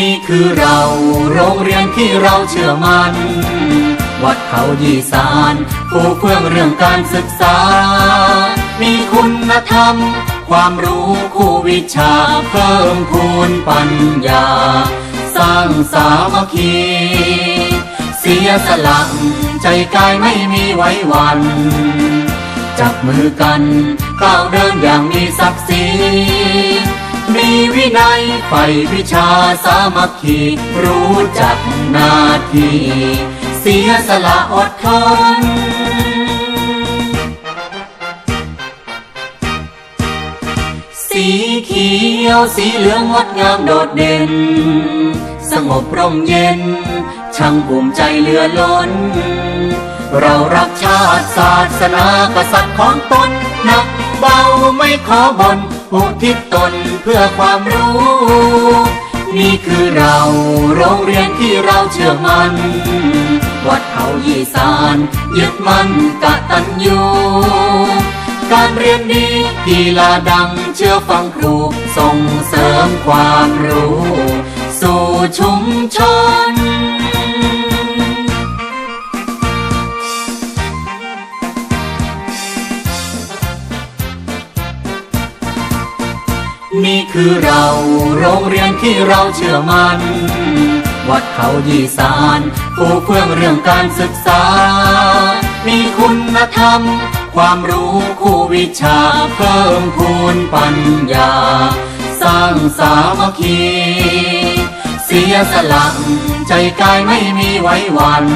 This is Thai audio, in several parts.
นี่คือเราโรงเรียนที่เราเชื่อมัน่น วัดเขายีสานผู้เฟื่องเรื่องการศึกษา มีคุณธรรม ความรู้คู่วิชาเพิ่มพูนปัญญา สร้างสามัคคีเสียสละใจกายไม่มีไว้วัน จับมือกันก้าวเดินอย่างมีศักดิ์ศรีมี วินัยใฝ่วิชาสามัคคีรู้จักหน้าที่เสียสละอดทนสีเขียวสีเหลืองงดงามโดดเด่น สงบร่มเย็น ช่างภูมิใจเหลือล้น เรารักชาติศาสนากษัตริย์ของตนหนักเบาไม่ขอบน อุทิศตนเพื่อความรู้ นี่คือเราโรงเรียนที่เราเชื่อมัน่นวัดเขายีสานยึดมั่นกตัญญูการเรียนดีกีฬาดังเชื่อฟังครูส่งเสริมความรู้ สู่ชุมชน นี่คือเราโรงเรียนที่เราเชื่อมัน่นวัดเขายีสานผู้เพื่องเรื่องการศึกษา มีคุณธรรม ความรู้คู่วิชาเพิ่มพูนปัญญา สร้างสามัคคี เสียสละใจกายไม่มีไว้วัน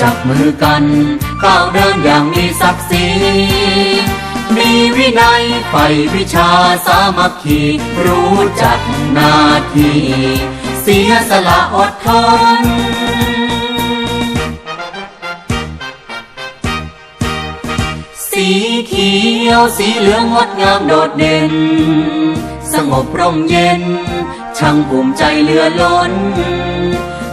จับมือกันก้าวเดินอย่างมีศักดิ์ศรี มีวินัยใฝ่วิชาสามัคคี รู้จักหน้าที่ เสียสละอดทนสีเขียวสีเหลืองงดงามโดดเด่น สงบร่มเย็น ช่างภูมิใจเหลือล้น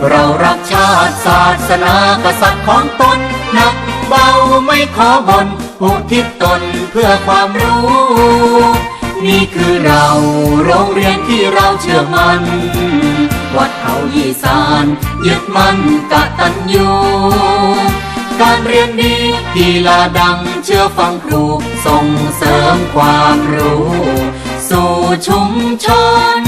เรารักชาติศาสนากษัตริย์ของตนนัก เบาไม่ขอบนอุทิศตนเพื่อความรู้ นี่คือเราโรงเรียนที่เราเชื่อมัน่นวัดเขายีสานยึดมั่นกตัญญูการเรียนดีกีฬาดังเชื่อฟังครูส่งเสริมความรู้ สู่ชุมชน